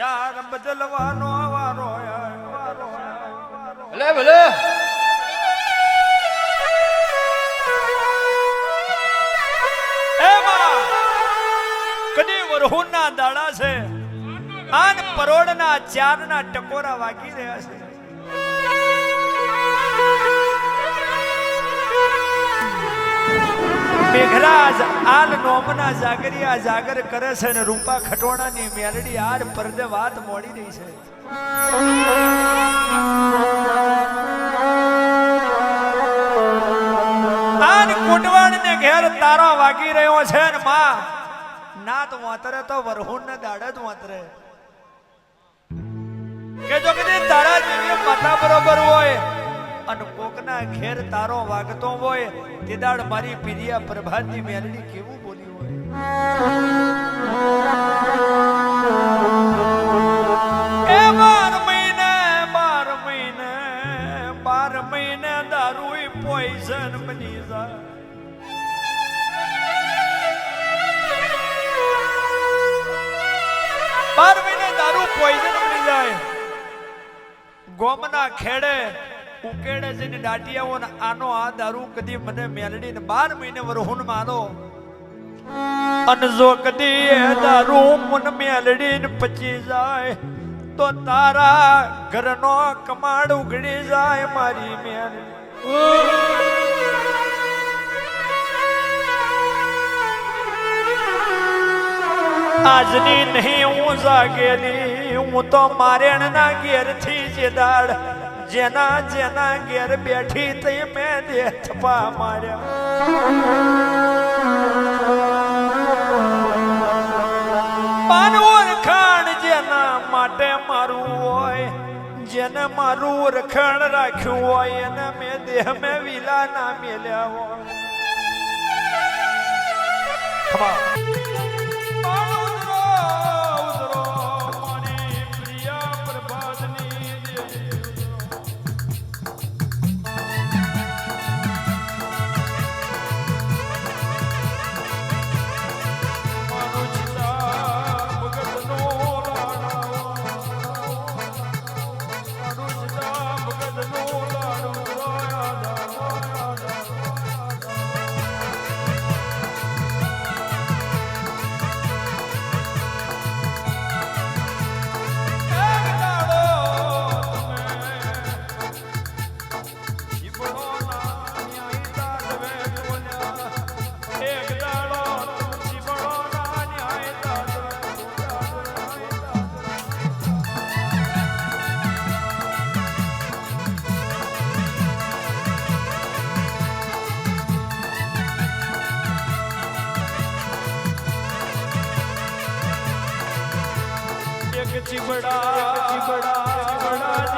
શાર બદલવાનો વારો ભલે ભલે. કદી વરહુના દાડા છે આન પરોડના ચારના ટકોરા વાગી રહ્યા છે. મેઘરાજ આલ નોમના જાગરિયા જાગર કરે છે ને રૂપા ખટોણાની મેલડી આર પરદે વાત મોડી રહી છે. આન કુટવાણ ને ઘેર તારો વાગી રહ્યો છે ને માં. નાત વાતરે તો વરહુન ને દાડે જ વાતરે. કે જો કદી તારા જેવી માતા બરોબર હોય અને કોકના ઘેર તારો વાગતો હોય, તે દાડ મારી પ્રિયા પ્રભાતની મેલડી કેવું બોલી હોય? બાર મહિને બાર મહિને બાર મહિને દારૂ પોઈઝન બની જાય. બાર મહિને દારૂ પોઈઝન બની જાય. ગોમના ખેડે ઉકેડે જઈને દાટિયાઓ આનો આ દારૂ કદી મને મેલડી ને બાર મહિને વરહુન માનો. અને જો કદી એ દારૂ મન મેલડી ને પચી જાય, તો તારા ઘરનો કમાડ ઉઘડી જાય મારી મેલ. આજની નહીં હું જાગેલી, હું તો મારેણના ઘેરથી જે દાડ જેના જેના ઘેર બેઠી તે મેં દેથપા માર્યા પાનવર ખાણ જેના માટે મારું હોય, જેને મારું ઓળખાણ રાખ્યું હોય, એને મેં દેહ મેં વિલા ના મેલ્યા હોય.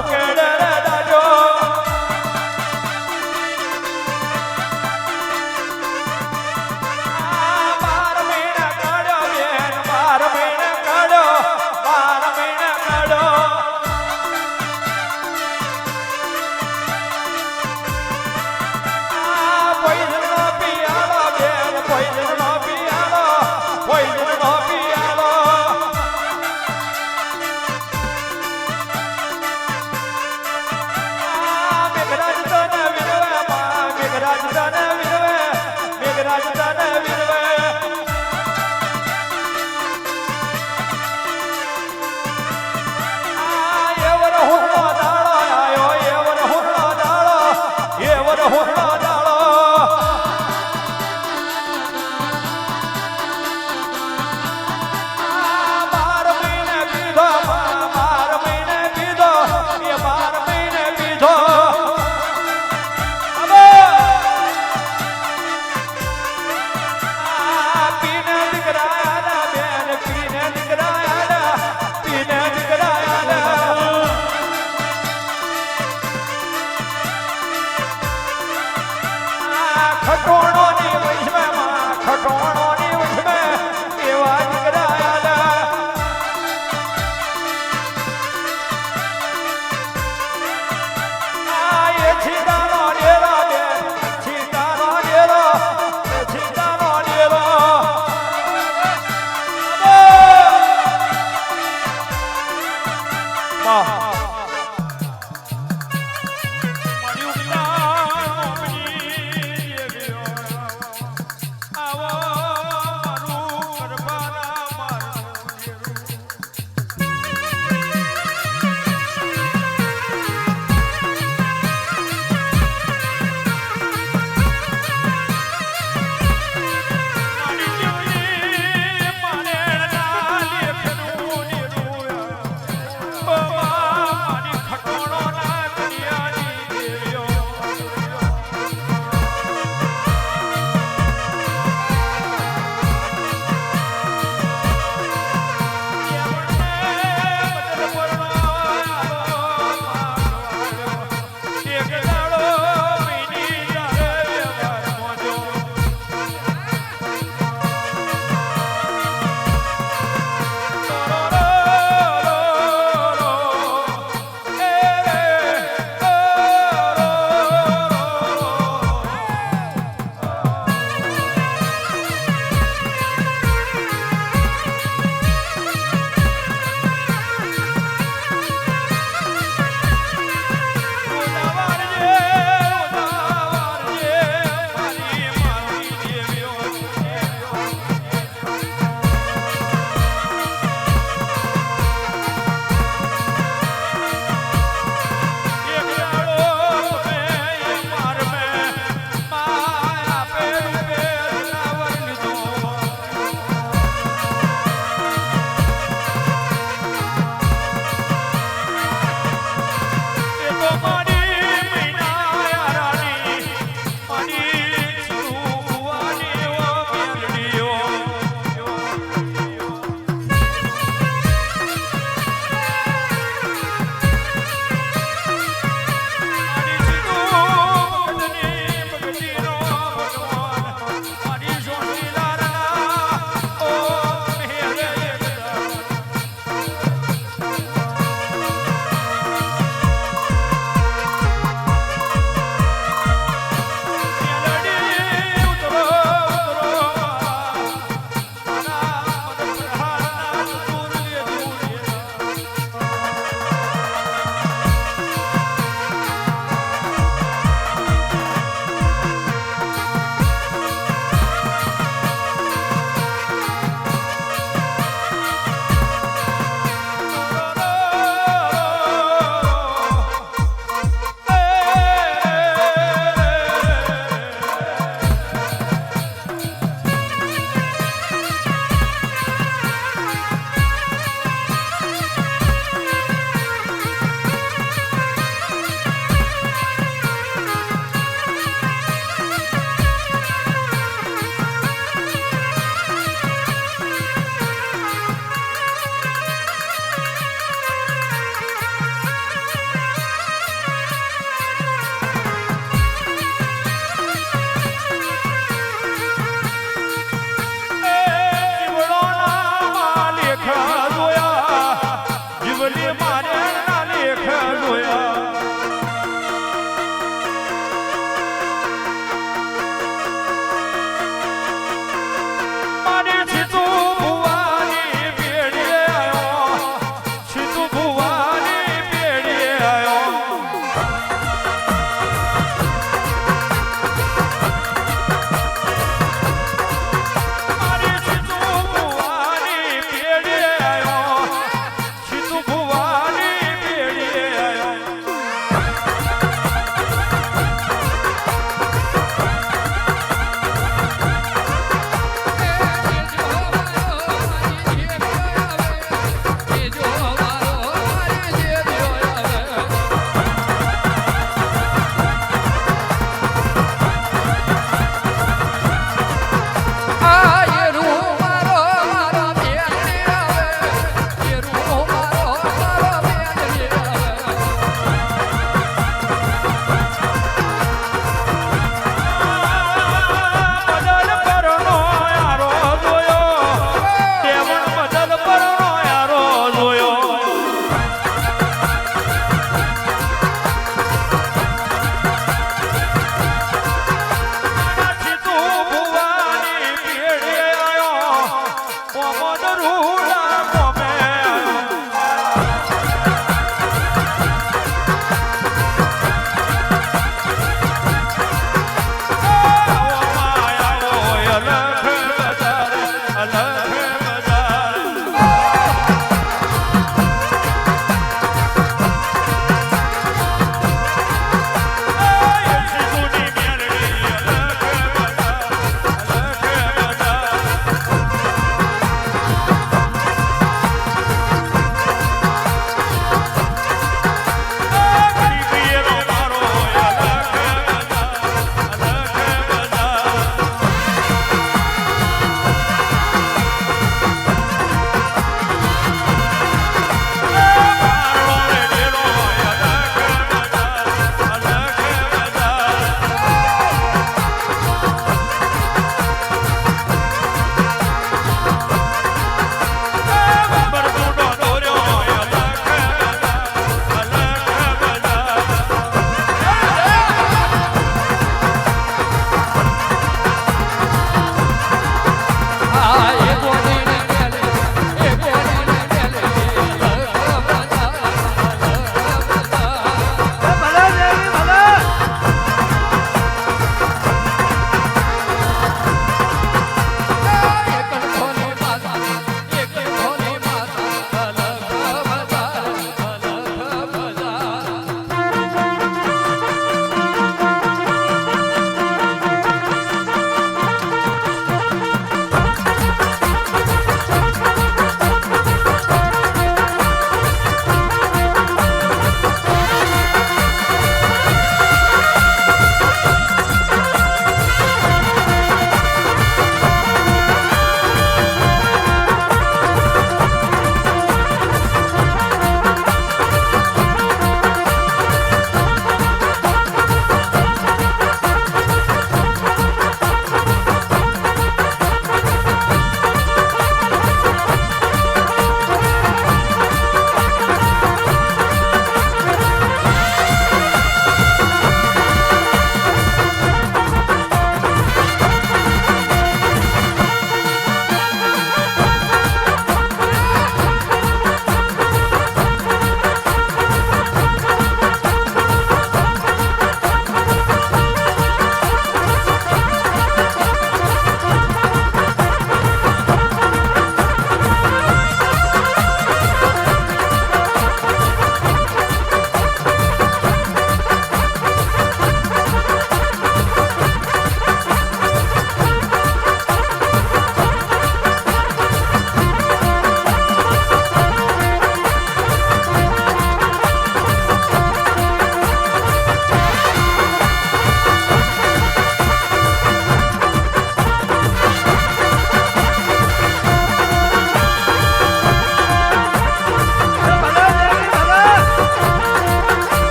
ઉકેડે દાડો